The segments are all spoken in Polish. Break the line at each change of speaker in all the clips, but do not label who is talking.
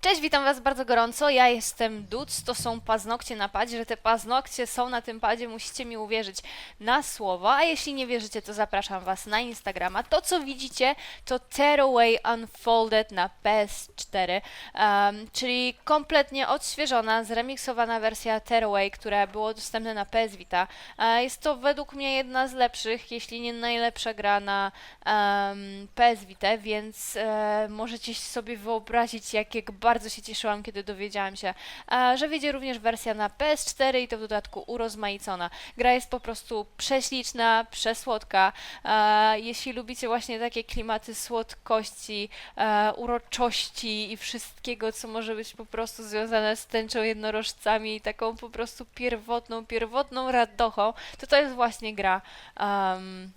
Cześć, witam Was bardzo gorąco. Ja jestem Duc, to są paznokcie na padzie. Że te paznokcie są na tym padzie, musicie mi uwierzyć na słowo. A jeśli nie wierzycie, to zapraszam Was na Instagrama. To, co widzicie, to Tearaway Unfolded na PS4, um, czyli kompletnie odświeżona, zremiksowana wersja Tearaway, która była dostępna na PS Vita. E, Jest to według mnie jedna z lepszych, jeśli nie najlepsza gra na um, PS Vita, więc e, możecie sobie wyobrazić, jak, jak bardzo się cieszyłam, kiedy dowiedziałam się, e, że wyjdzie również wersja na PS4 i to w dodatku urozmaicona. Gra jest po prostu prześliczna, przesłodka. E, jeśli lubicie właśnie takie klimaty słodkości, e, uroczości i wszystkiego, co może być po prostu związane z tęczą jednorożcami i taką po prostu pierwotną, pierwotną radochą, to to jest właśnie gra. em,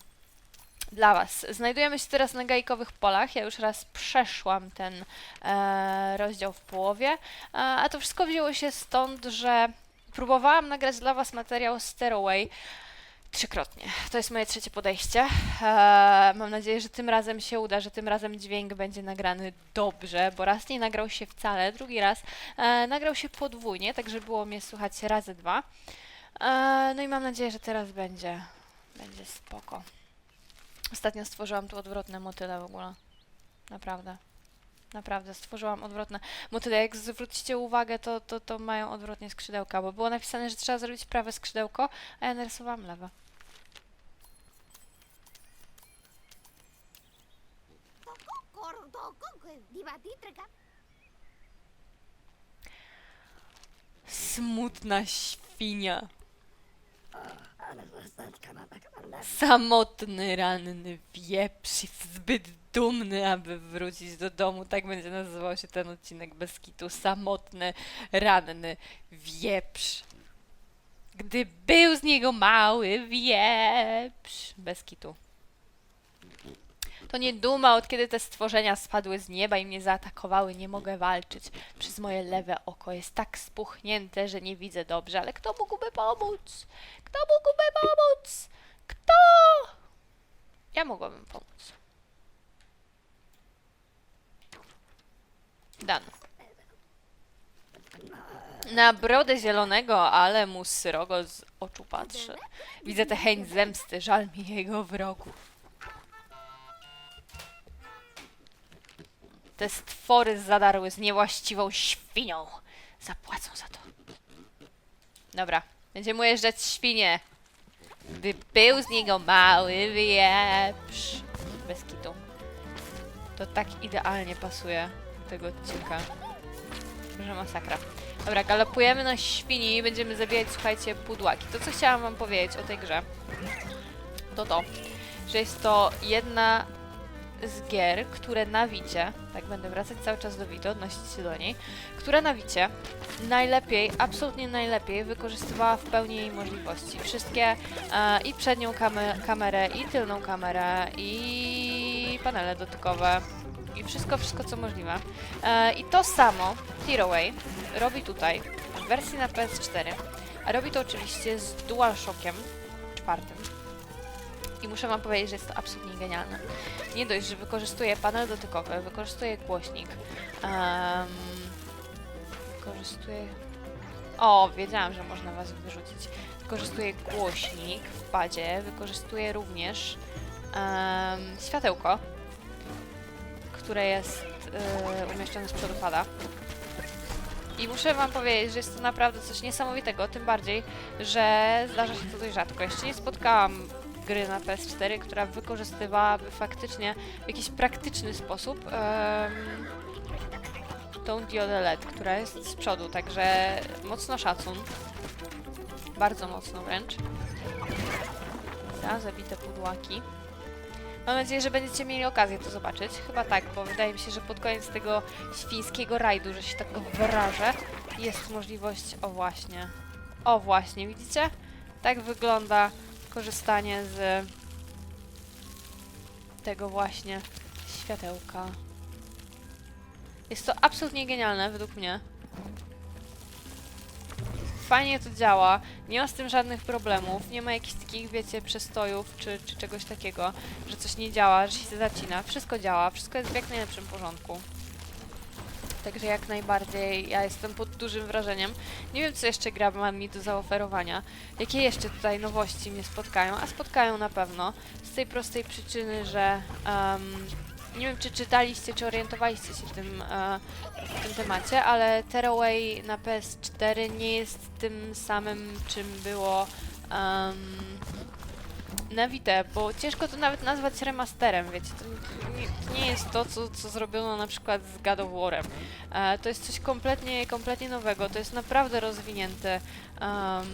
dla Was. Znajdujemy się teraz na gajkowych polach. Ja już raz przeszłam ten e, rozdział w połowie, e, a to wszystko wzięło się stąd, że próbowałam nagrać dla Was materiał Stairway trzykrotnie. To jest moje trzecie podejście. E, mam nadzieję, że tym razem się uda, że tym razem dźwięk będzie nagrany dobrze, bo raz nie nagrał się wcale, drugi raz e, nagrał się podwójnie, tak żeby było mnie słychać razy dwa. E, no i mam nadzieję, że teraz będzie, będzie spoko. Ostatnio stworzyłam tu odwrotne motyle w ogóle. Naprawdę. Naprawdę, stworzyłam odwrotne motyle. Jak zwrócicie uwagę, to, to, to mają odwrotnie skrzydełka, bo było napisane, że trzeba zrobić prawe skrzydełko, a ja narysowałam lewe. Smutna świnia. Samotny, ranny wieprz jest zbyt dumny, aby wrócić do domu. Tak będzie nazywał się ten odcinek bez kitu. Samotny, ranny wieprz. Gdy był z niego mały wieprz. Bez kitu. To nie duma, od kiedy te stworzenia spadły z nieba i mnie zaatakowały, nie mogę walczyć. Przez moje lewe oko jest tak spuchnięte, że nie widzę dobrze, ale kto mógłby pomóc? Kto mógłby pomóc? Kto? Ja mogłabym pomóc. Dan. Na brodę zielonego, ale mu srogo z oczu patrzy. Widzę tę chęć zemsty, żal mi jego wrogów. Te stwory zadarły z niewłaściwą świnią. Zapłacą za to. Dobra, będziemy ujeżdżać świnie. Gdy był z niego mały wieprz. Bez kitu. To tak idealnie pasuje do tego odcinka. Że masakra. Dobra, galopujemy na świni i będziemy zabijać, słuchajcie, pudłaki. To, co chciałam wam powiedzieć o tej grze, to to, że jest to jedna z gier, które na Wicie, tak będę wracać cały czas do Wito, odnosić się do niej, która na Wicie najlepiej, absolutnie najlepiej wykorzystywała w pełni jej możliwości. Wszystkie e, i przednią kame, kamerę, i tylną kamerę, i panele dotykowe, i wszystko, wszystko co możliwe. E, I to samo Tearaway robi tutaj w wersji na PS4, a robi to oczywiście z DualShockiem czwartym. I muszę wam powiedzieć, że jest to absolutnie genialne. Nie dość, że wykorzystuje panel dotykowy, wykorzystuje głośnik, wykorzystuje... O, wiedziałam, że można was wyrzucić. Wykorzystuje głośnik w padzie, wykorzystuje również em, światełko, które jest e, umieszczone z przodu pada. I muszę wam powiedzieć, że jest to naprawdę coś niesamowitego, tym bardziej, że zdarza się to dość rzadko. Jeszcze nie spotkałam gry na PS4, która wykorzystywałaby faktycznie w jakiś praktyczny sposób em, tą diodę LED, która jest z przodu, także mocno szacun. Bardzo mocno wręcz. Za zabite pudłaki. Mam nadzieję, że będziecie mieli okazję to zobaczyć. Chyba tak, bo wydaje mi się, że pod koniec tego świńskiego rajdu, że się tak wyrażę, jest możliwość... O właśnie. O właśnie, widzicie? Tak wygląda korzystanie z tego właśnie światełka. Jest to absolutnie genialne według mnie. Fajnie to działa, nie ma z tym żadnych problemów, nie ma jakichś takich, wiecie, przestojów czy, czy czegoś takiego, że coś nie działa, że się zacina. Wszystko działa, wszystko jest w jak najlepszym porządku. Także jak najbardziej ja jestem pod dużym wrażeniem. Nie wiem, co jeszcze gra ma mi do zaoferowania. Jakie jeszcze tutaj nowości mnie spotkają, a spotkają na pewno. Z tej prostej przyczyny, że em, nie wiem, czy czytaliście, czy orientowaliście się w tym, e, w tym temacie, ale Tearaway na PS4 nie jest tym samym, czym było em, na bo ciężko to nawet nazwać remasterem, wiecie, to nie, to nie jest to, co, co zrobiono na przykład z God of War'em. E, to jest coś kompletnie, kompletnie nowego, to jest naprawdę rozwinięte, em,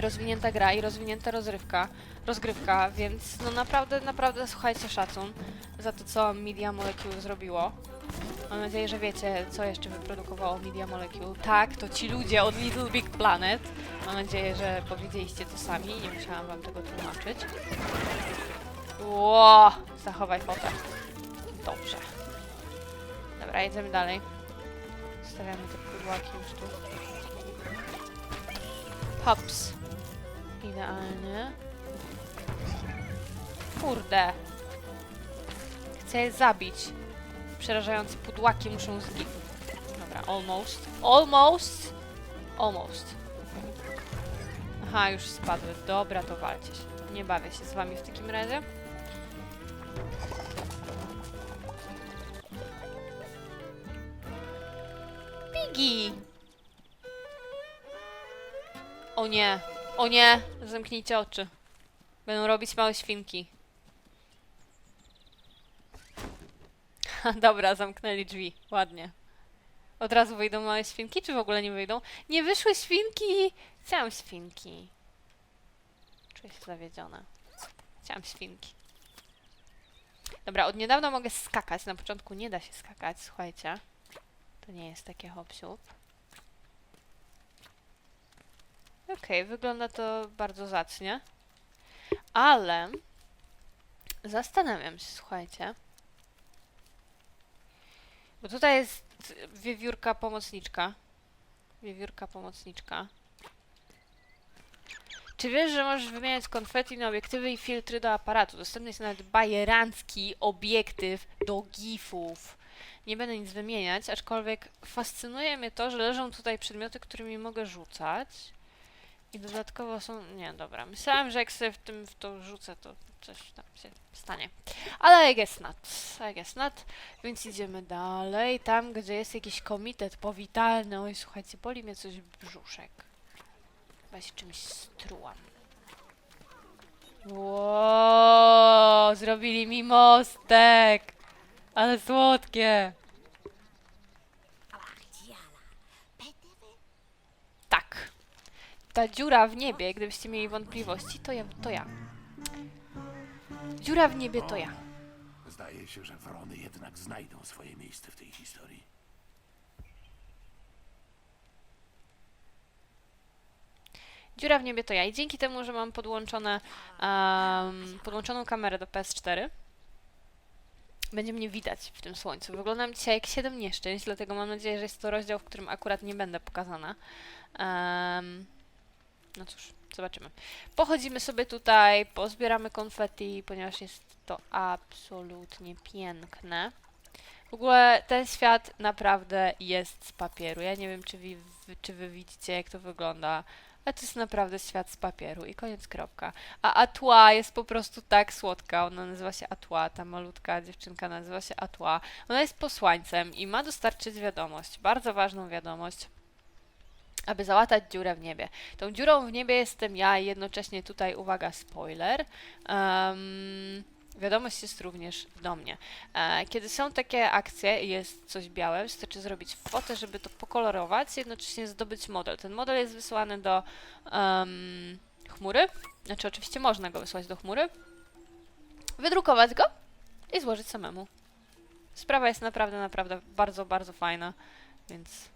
rozwinięta gra i rozwinięta rozrywka, rozgrywka, więc no naprawdę, naprawdę słuchajcie szacun za to, co Media Molecule zrobiło. Mam nadzieję, że wiecie, co jeszcze wyprodukowało Media Molecule. Tak, to ci ludzie od Little Big Planet. Mam nadzieję, że powiedzieliście to sami, nie musiałam wam tego tłumaczyć. Ło, zachowaj fotę. Dobrze. Dobra, jedziemy dalej. Stawiamy te pudłaki już tu. Hops. Idealnie. Kurde. Chcę je zabić. Przerażające pudłaki muszą zginąć. Dobra, almost. Almost. Almost. Aha, już spadły. Dobra, to walcie się. Nie bawię się z wami w takim razie. Piggy! O nie, o nie, zamknijcie oczy. Będą robić małe świnki. Dobra, zamknęli drzwi. Ładnie. Od razu wyjdą małe świnki, czy w ogóle nie wyjdą? Nie wyszły świnki! Chciałam świnki. Czuję się zawiedziona. Chciałam świnki. Dobra, od niedawna mogę skakać. Na początku nie da się skakać, słuchajcie. To nie jest takie hop Okej, wygląda to bardzo zacnie. Ale zastanawiam się, słuchajcie. Bo tutaj jest wiewiórka pomocniczka. Wiewiórka pomocniczka. Czy wiesz, że możesz wymieniać konfetti na obiektywy i filtry do aparatu? Dostępny jest nawet bajerancki obiektyw do gifów. Nie będę nic wymieniać, aczkolwiek fascynuje mnie to, że leżą tutaj przedmioty, którymi mogę rzucać. I dodatkowo są... Nie, dobra. Myślałam, że jak sobie w tym w to rzucę, to coś tam się stanie. Ale I guess not. I guess not. Więc idziemy dalej. Tam, gdzie jest jakiś komitet powitalny. Oj, słuchajcie, boli mnie coś brzuszek. Chyba się czymś strułam. Ło, zrobili mi mostek. Ale słodkie. Tak. Ta dziura w niebie, gdybyście mieli wątpliwości, to ja. To ja. Dziura w niebie to ja.
Zdaje się, że wrony jednak znajdą swoje miejsce w tej historii.
Dziura w niebie to ja. I dzięki temu, że mam podłączone, em, podłączoną kamerę do PS4, będzie mnie widać w tym słońcu. Wyglądam dzisiaj jak 7 nieszczęść, dlatego mam nadzieję, że jest to rozdział, w którym akurat nie będę pokazana. Em, no cóż, zobaczymy. Pochodzimy sobie tutaj, pozbieramy konfetti, ponieważ jest to absolutnie piękne. W ogóle ten świat naprawdę jest z papieru. Ja nie wiem, czy wy, czy wy widzicie, jak to wygląda, ale to jest naprawdę świat z papieru i koniec, kropka. A Atła jest po prostu tak słodka. Ona nazywa się Atła, ta malutka dziewczynka nazywa się Atła. Ona jest posłańcem i ma dostarczyć wiadomość, bardzo ważną wiadomość, aby załatać dziurę w niebie. Tą dziurą w niebie jestem ja i jednocześnie tutaj, uwaga, spoiler. em, wiadomość jest również do mnie. E, Kiedy są takie akcje i jest coś białe, wystarczy zrobić fotę, żeby to pokolorować, jednocześnie zdobyć model. Ten model jest wysłany do em, chmury, znaczy oczywiście można go wysłać do chmury, wydrukować go i złożyć samemu. Sprawa jest naprawdę, naprawdę bardzo, bardzo fajna, więc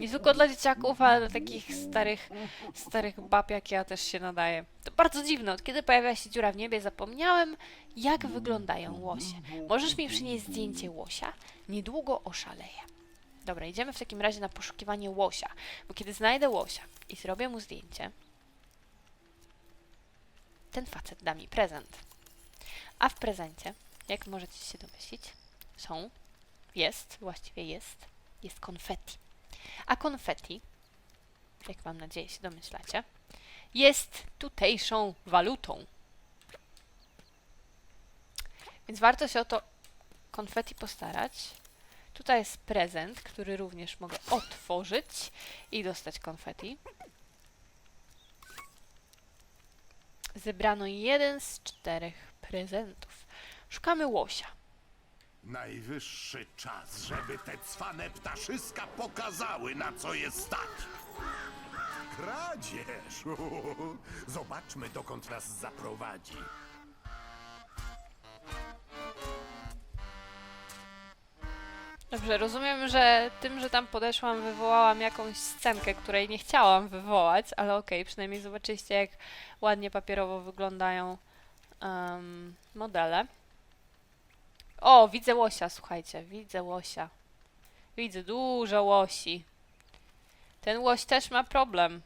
i tylko dla dzieciaków, ale dla takich starych, starych bab jak ja też się nadaje. To bardzo dziwne, od kiedy pojawia się dziura w niebie, zapomniałem, jak wyglądają łosie. Możesz mi przynieść zdjęcie łosia? Niedługo oszaleję. Dobra, idziemy w takim razie na poszukiwanie łosia, bo kiedy znajdę łosia i zrobię mu zdjęcie, ten facet da mi prezent. A w prezencie, jak możecie się domyślić, są jest, właściwie jest, jest konfetti. A konfetti, jak mam nadzieję się domyślacie, jest tutejszą walutą. Więc warto się o to konfetti postarać. Tutaj jest prezent, który również mogę otworzyć i dostać konfetti. Zebrano jeden z czterech prezentów. Szukamy łosia.
Najwyższy czas, żeby te cwane ptaszyska pokazały, na co je stać. Kradzież! Zobaczmy, dokąd nas zaprowadzi.
Dobrze, rozumiem, że tym, że tam podeszłam, wywołałam jakąś scenkę, której nie chciałam wywołać, ale okej, przynajmniej zobaczyliście, jak ładnie papierowo wyglądają em, modele. O, widzę łosia, słuchajcie, widzę łosia. Widzę dużo łosi. Ten łoś też ma problem.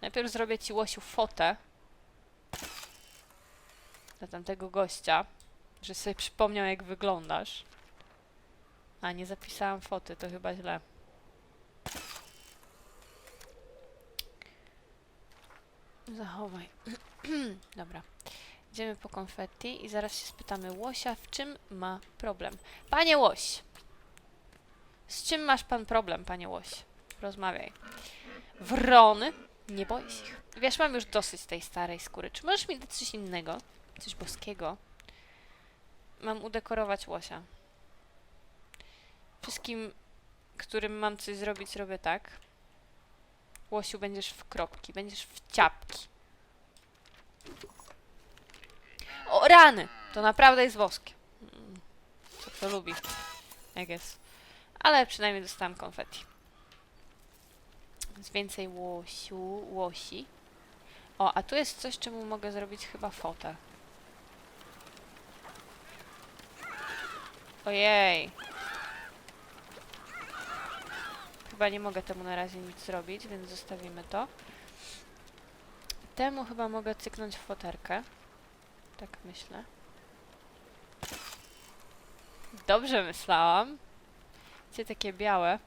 Najpierw zrobię ci łosiu fotę dla tamtego gościa, że sobie przypomniał, jak wyglądasz. A, nie zapisałam foty, to chyba źle. Zachowaj. Dobra. Idziemy po konfetti i zaraz się spytamy Łosia, w czym ma problem. Panie Łoś! Z czym masz pan problem, panie Łoś? Rozmawiaj. Wrony? Nie boisz ich. Wiesz, mam już dosyć tej starej skóry. Czy możesz mi dać coś innego? Coś boskiego? Mam udekorować Łosia. Wszystkim, którym mam coś zrobić, robię tak. Łosiu, będziesz w kropki, będziesz w ciapki. Rany! To naprawdę jest woskie. Co kto lubi. Jak jest. Ale przynajmniej dostałam konfetti. Więc więcej łosiu, łosi. O, a tu jest coś, czemu mogę zrobić chyba fotę. Ojej. Chyba nie mogę temu na razie nic zrobić, więc zostawimy to. Temu chyba mogę cyknąć w foterkę. Tak myślę. Dobrze myślałam. Gdzie takie białe?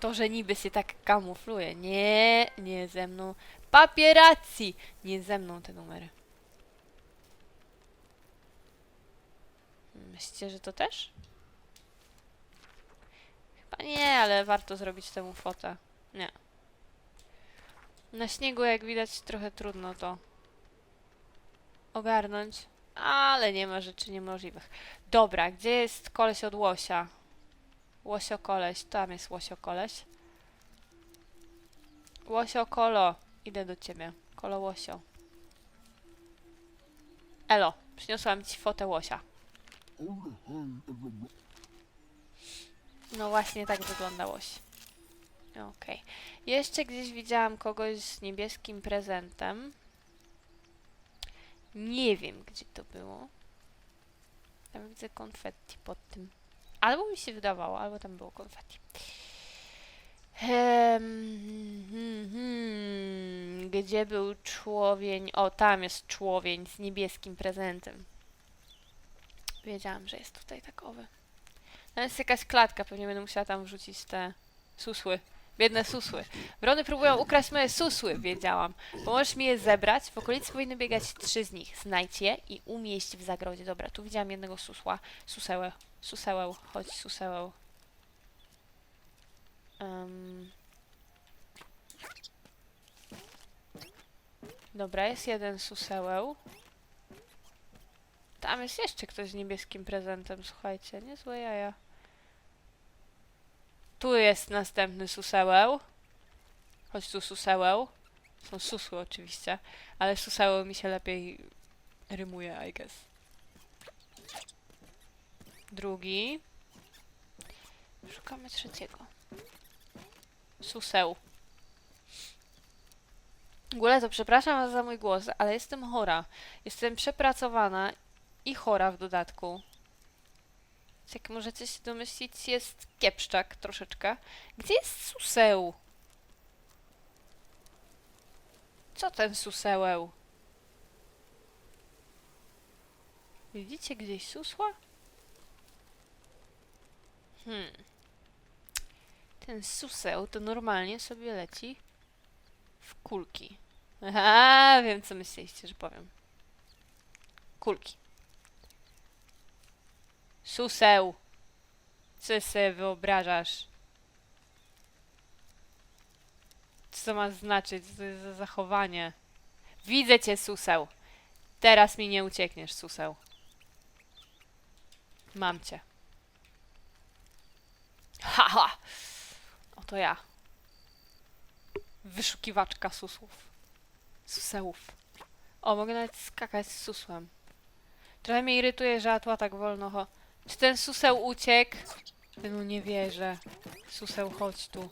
To, że niby się tak kamufluje. Nie, nie ze mną. Papieracji! Nie ze mną te numery. Myślicie, że to też? Chyba nie, ale warto zrobić temu fotę. Nie. Na śniegu, jak widać, trochę trudno to ogarnąć, ale nie ma rzeczy niemożliwych. Dobra, gdzie jest koleś od łosia? Łosio koleś, tam jest łosio koleś. Łosio kolo, idę do ciebie. Kolo łosio. Elo, przyniosłam ci fotę łosia. No właśnie tak wygląda łoś. Okej. Jeszcze gdzieś widziałam kogoś z niebieskim prezentem. Nie wiem, gdzie to było. Tam widzę konfetti pod tym. Albo mi się wydawało, albo tam było konfetti. Em, hmm, hmm, gdzie był człowień? O, tam jest człowień z niebieskim prezentem. Wiedziałam, że jest tutaj takowy. No jest jakaś klatka, pewnie będę musiała tam wrzucić te susły. Biedne susły. Wrony próbują ukraść moje susły, wiedziałam. Pomożesz mi je zebrać? W okolicy powinny biegać trzy z nich. Znajdź je i umieść w zagrodzie. Dobra, tu widziałam jednego susła. Susełę. Susełę. Chodź, susełę. Um. Dobra, jest jeden susełę. Tam jest jeszcze ktoś z niebieskim prezentem, słuchajcie. Niezłe jaja. Tu jest następny susełę. Chodź tu susełę. Są susły oczywiście, ale susełę mi się lepiej rymuje, I guess. Drugi. Szukamy trzeciego. Suseł. W ogóle to przepraszam za mój głos, ale jestem chora. Jestem przepracowana i chora w dodatku. Jak możecie się domyślić, jest kiepszczak troszeczkę. Gdzie jest suseł? Co ten susełeł? Widzicie gdzieś susła? Hmm. Ten suseł to normalnie sobie leci w kulki. Aha, wiem co myśleliście, że powiem. Kulki. Suseł. Co sobie wyobrażasz? Co to ma znaczyć? Co to jest za zachowanie? Widzę cię, suseł. Teraz mi nie uciekniesz, suseł. Mam cię. Haha! Oto ja. Wyszukiwaczka susłów. Susełów. O, mogę nawet skakać z susłem. Trochę mnie irytuje, że Atła tak wolno cho... Czy ten suseł uciekł? No nie wierzę. Suseł, chodź tu.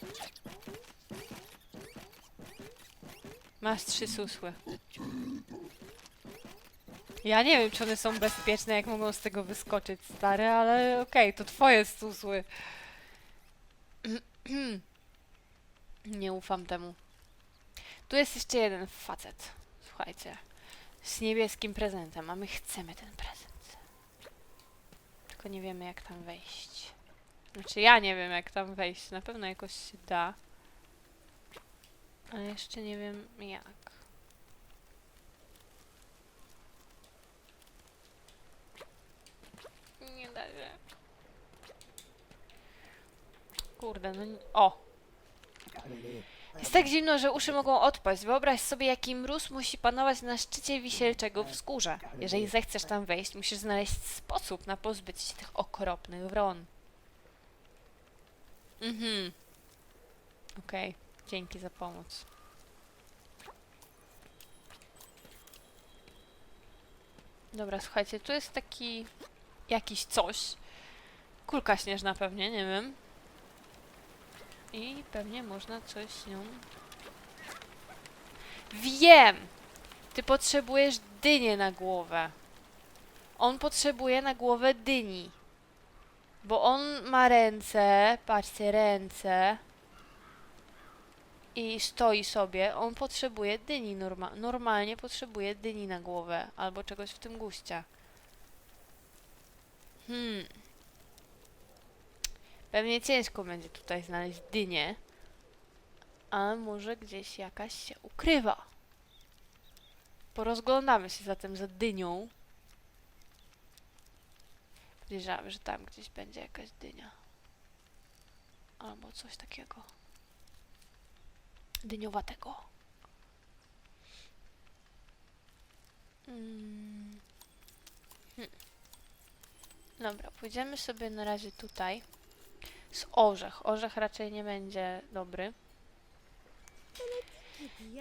Masz trzy susły. Ja nie wiem, czy one są bezpieczne, jak mogą z tego wyskoczyć, stary, ale okej, to twoje susły. Nie ufam temu. Tu jest jeszcze jeden facet. Słuchajcie. Z niebieskim prezentem, a my chcemy ten prezent. Tylko nie wiemy, jak tam wejść. Znaczy, ja nie wiem, jak tam wejść. Na pewno jakoś się da. Ale jeszcze nie wiem, jak. Nie da się. Kurde, no... O! Jest tak zimno, że uszy mogą odpaść. Wyobraź sobie, jaki mróz musi panować na szczycie wisielczego wzgórza. Jeżeli zechcesz tam wejść, musisz znaleźć sposób na pozbycie się tych okropnych wron. Mhm. Okej, dzięki za pomoc. Dobra, słuchajcie, tu jest taki jakiś coś. Kulka śnieżna pewnie, nie wiem. I pewnie można coś nią... Wiem! Ty potrzebujesz dynię na głowę. On potrzebuje na głowę dyni. Bo on ma ręce, patrzcie, ręce. I stoi sobie. On potrzebuje dyni norma normalnie potrzebuje dyni na głowę. Albo czegoś w tym guście. Hmm. Pewnie ciężko będzie tutaj znaleźć dynię. Ale może gdzieś jakaś się ukrywa. Porozglądamy się zatem za dynią. Podejrzewam, że tam gdzieś będzie jakaś dynia. Albo coś takiego. Dyniowatego. Mm. Hmm. Dobra, pójdziemy sobie na razie tutaj. Z orzech. Orzech raczej nie będzie dobry.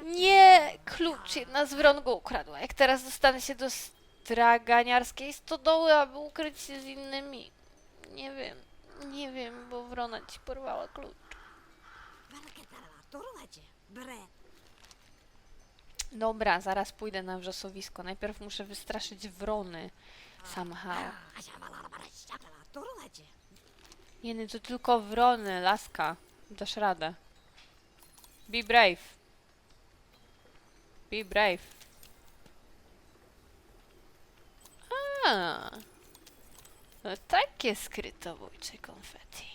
Nie! Klucz jedna z wron go ukradła. Jak teraz dostanę się do straganiarskiej stodoły, aby ukryć się z innymi? Nie wiem. Nie wiem, bo wrona ci porwała klucz. Dobra, zaraz pójdę na wrzosowisko. Najpierw muszę wystraszyć wrony. Somehow. Jeny, to tylko wrony, laska. Dasz radę. Be brave. Be brave. A. No takie skrytobójcze konfetti.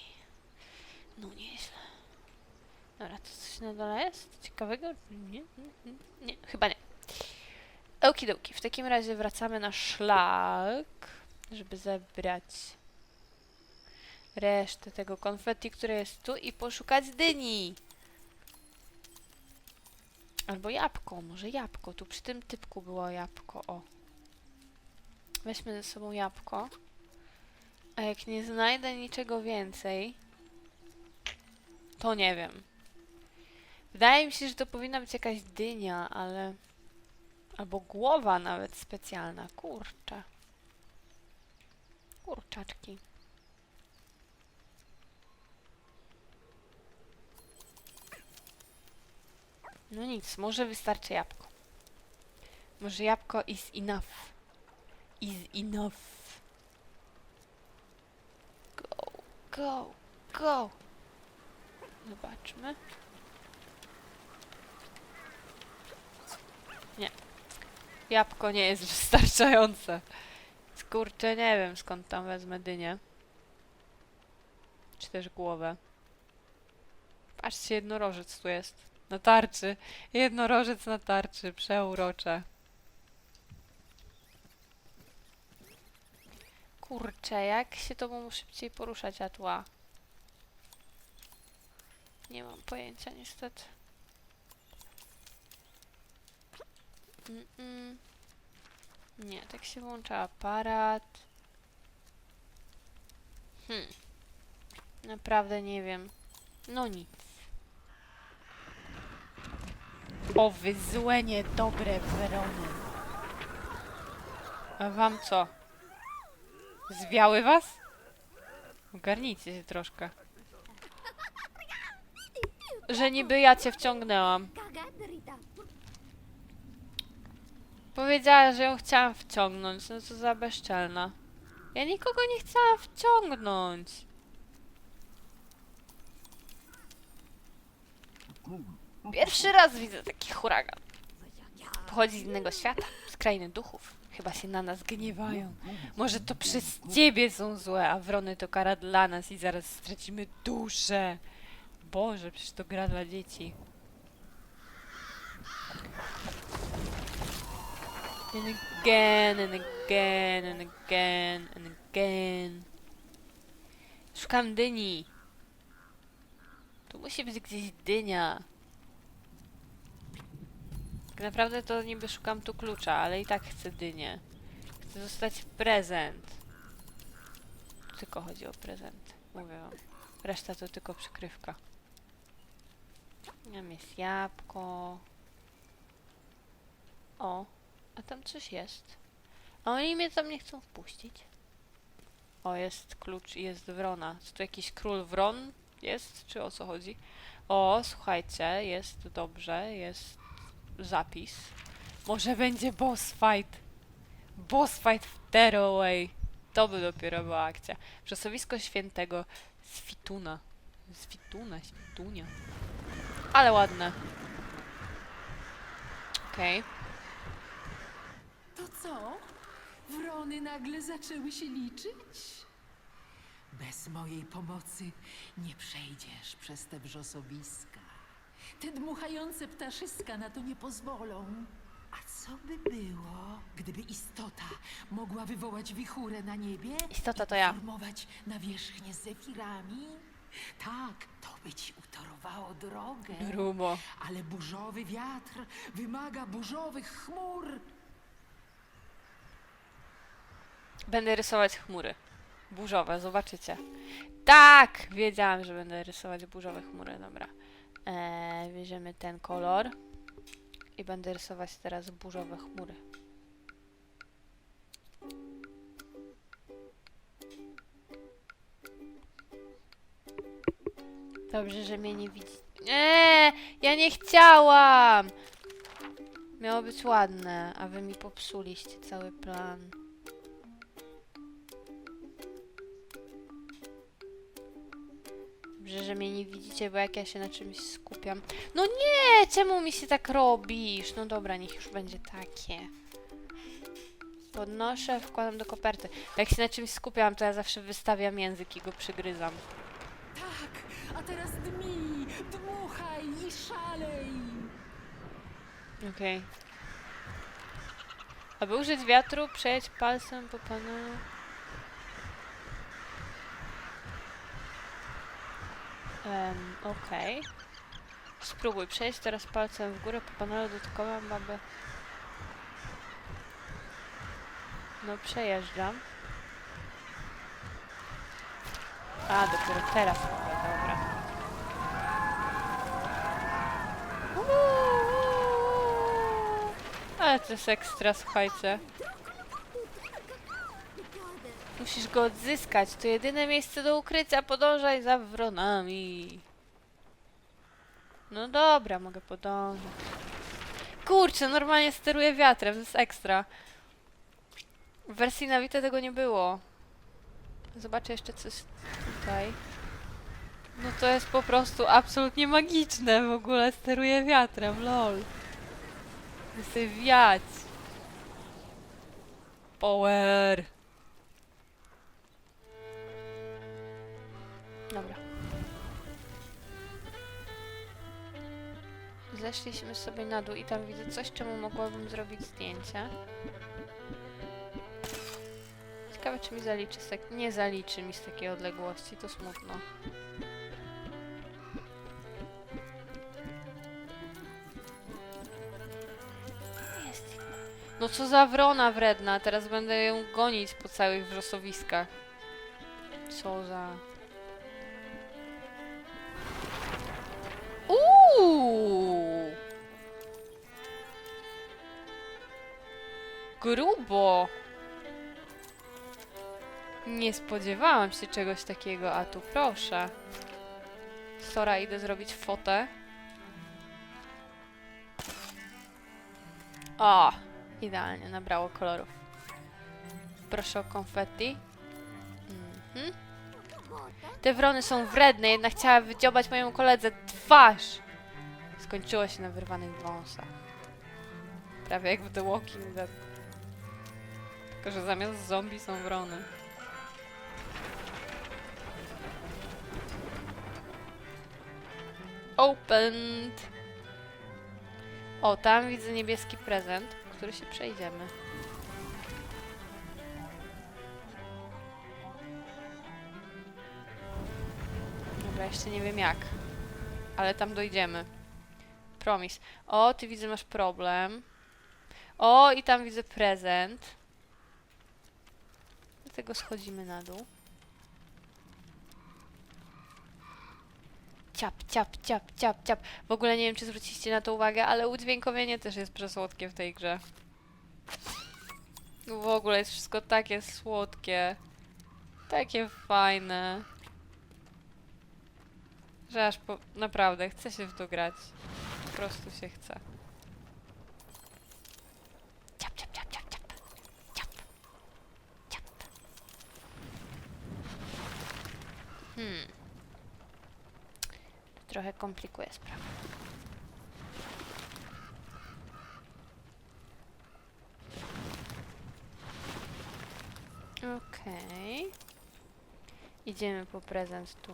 No nieźle. Dobra, to coś na dole jest? Ciekawego? Nie, nie, nie, nie chyba nie. Okidoki, w takim razie wracamy na szlak, żeby zebrać resztę tego konfetti, które jest tu i poszukać dyni. Albo jabłko, może jabłko. Tu przy tym typku było jabłko, o. Weźmy ze sobą jabłko. A jak nie znajdę niczego więcej, to nie wiem. Wydaje mi się, że to powinna być jakaś dynia, ale... Albo głowa nawet specjalna. Kurczę. Kurczaczki. No nic, może wystarczy jabłko. Może jabłko is enough. Is enough. Go, go, go. Zobaczmy. Nie. Jabłko nie jest wystarczające. Kurczę, nie wiem skąd tam wezmę dynię. Czy też głowę. Patrzcie, jednorożec tu jest. Na tarczy. Jednorożec na tarczy. Przeurocze. Kurczę, jak się to mu szybciej poruszać, a tła? Nie mam pojęcia niestety. Mm-mm. Nie, tak się włącza aparat. Hmm. Naprawdę nie wiem. No nic. O, wy złe, niedobre Werony. A wam co? Zwiały was? Ogarnijcie się troszkę. Że niby ja cię wciągnęłam. Powiedziała, że ją chciałam wciągnąć. No co za bezczelna. Ja nikogo nie chciałam wciągnąć. Pierwszy raz widzę taki huragan. Pochodzi z innego świata, z krainy duchów. Chyba się na nas gniewają. Może to przez ciebie są złe, a wrony to kara dla nas i zaraz stracimy duszę. Boże, przecież to gra dla dzieci. And again, and again, and again, and again. Szukam dyni. Tu musi być gdzieś dynia. Tak naprawdę to niby szukam tu klucza, ale i tak chcę dynię. Chcę dostać prezent. Tylko chodzi o prezent. Mówię wam. Reszta to tylko przykrywka. Tam jest jabłko. O, a tam coś jest. A oni mnie tam nie chcą wpuścić. O, jest klucz i jest wrona. Czy tu jakiś król wron jest? Czy o co chodzi? O, słuchajcie, jest dobrze, jest zapis. Może będzie boss fight. Boss fight w Tearaway. To by dopiero była akcja. Przesowisko świętego Swituna. Swituna, Switunia. Ale ładne. Okej.
To co? Wrony nagle zaczęły się liczyć? Bez mojej pomocy nie przejdziesz przez te wrzosowiska. Te dmuchające ptaszyska na to nie pozwolą. A co by było, gdyby istota mogła wywołać wichurę na niebie?
Istota
i
to ja.
Formować nawierzchnię zefirami? Tak, to by ci utorowało drogę.
Grubo.
Ale burzowy wiatr wymaga burzowych chmur.
Będę rysować chmury. Burzowe, zobaczycie. Tak! Wiedziałam, że będę rysować burzowe chmury, dobra. Eee, bierzemy ten kolor. I będę rysować teraz burzowe chmury. Dobrze, że mnie nie widzi. Nie, ja nie chciałam! Miało być ładne, a wy mi popsuliście cały plan. Dobrze, że mnie nie widzicie, bo jak ja się na czymś skupiam. No nie! Czemu mi się tak robisz? No dobra, niech już będzie takie. Podnoszę, wkładam do koperty. Jak się na czymś skupiam, to ja zawsze wystawiam język i go przygryzam.
Tak, a teraz dmij, dmuchaj i szalej.
Okej. Aby użyć wiatru, przejedź palcem po panelu. Um, Okej. Spróbuj przejść teraz palcem w górę po panelu dodatkowym, aby... No przejeżdżam. A, dopiero teraz mogę, dobra. Uuu. Ale to jest ekstra, słuchajcie. Musisz go odzyskać. To jedyne miejsce do ukrycia. Podążaj za wronami. No dobra, mogę podążać. Kurczę, normalnie steruję wiatrem. To jest ekstra. W wersji na tego nie było. Zobaczę jeszcze coś tutaj. No to jest po prostu absolutnie magiczne. W ogóle steruję wiatrem, lol. Chcę wiać. Power. Zeszliśmy sobie na dół i tam widzę coś, czemu mogłabym zrobić zdjęcie. Ciekawe, czy mi zaliczy z tak... Nie zaliczy mi z takiej odległości, to smutno. No co za wrona wredna, teraz będę ją gonić po całych wrzosowiskach. Co za... Grubo! Nie spodziewałam się czegoś takiego, a tu proszę. Sora, idę zrobić fotę. O! Idealnie, nabrało kolorów. Proszę o konfetti. Mhm. Te wrony są wredne, jednak chciała wydziobać moją koledze twarz. Skończyło się na wyrwanych wąsach. Prawie jak w The Walking Dead. Że zamiast zombie są wrony. Opened. O, tam widzę niebieski prezent, który się przejdziemy. Dobra, jeszcze nie wiem jak. Ale tam dojdziemy. Promis. O, ty widzę masz problem. O, i tam widzę prezent. Dlatego schodzimy na dół. Ciap, ciap, ciap, ciap, ciap. W ogóle nie wiem, czy zwróciliście na to uwagę, ale udźwiękowienie też jest przesłodkie w tej grze. W ogóle jest wszystko takie słodkie. Takie fajne. Że aż po... Naprawdę, chce się w to grać. Po prostu się chce. Ciap, ciap, ciap, ciap, ciap. Ciap. Ciap. Hmm. Trochę komplikuje sprawę. Okej. Idziemy po prezent tu.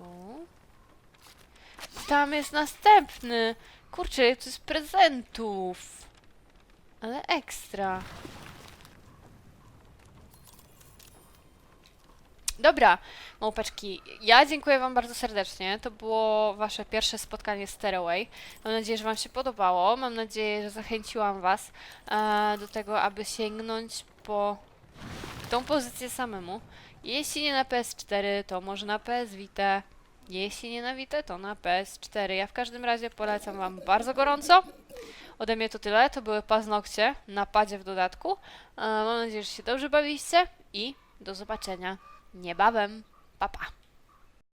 Tam jest następny. Kurczę, to jest prezentów. Ale ekstra. Dobra, małpeczki, ja dziękuję Wam bardzo serdecznie. To było Wasze pierwsze spotkanie z. Mam nadzieję, że Wam się podobało. Mam nadzieję, że zachęciłam Was e, do tego, aby sięgnąć po tą pozycję samemu. Jeśli nie na PS4, to może na PS Vita. Jeśli nie na Vita, to na PS4. Ja w każdym razie polecam Wam bardzo gorąco. Ode mnie to tyle. To były paznokcie na padzie w dodatku. E, mam nadzieję, że się dobrze bawiliście i do zobaczenia niebawem. Pa, pa.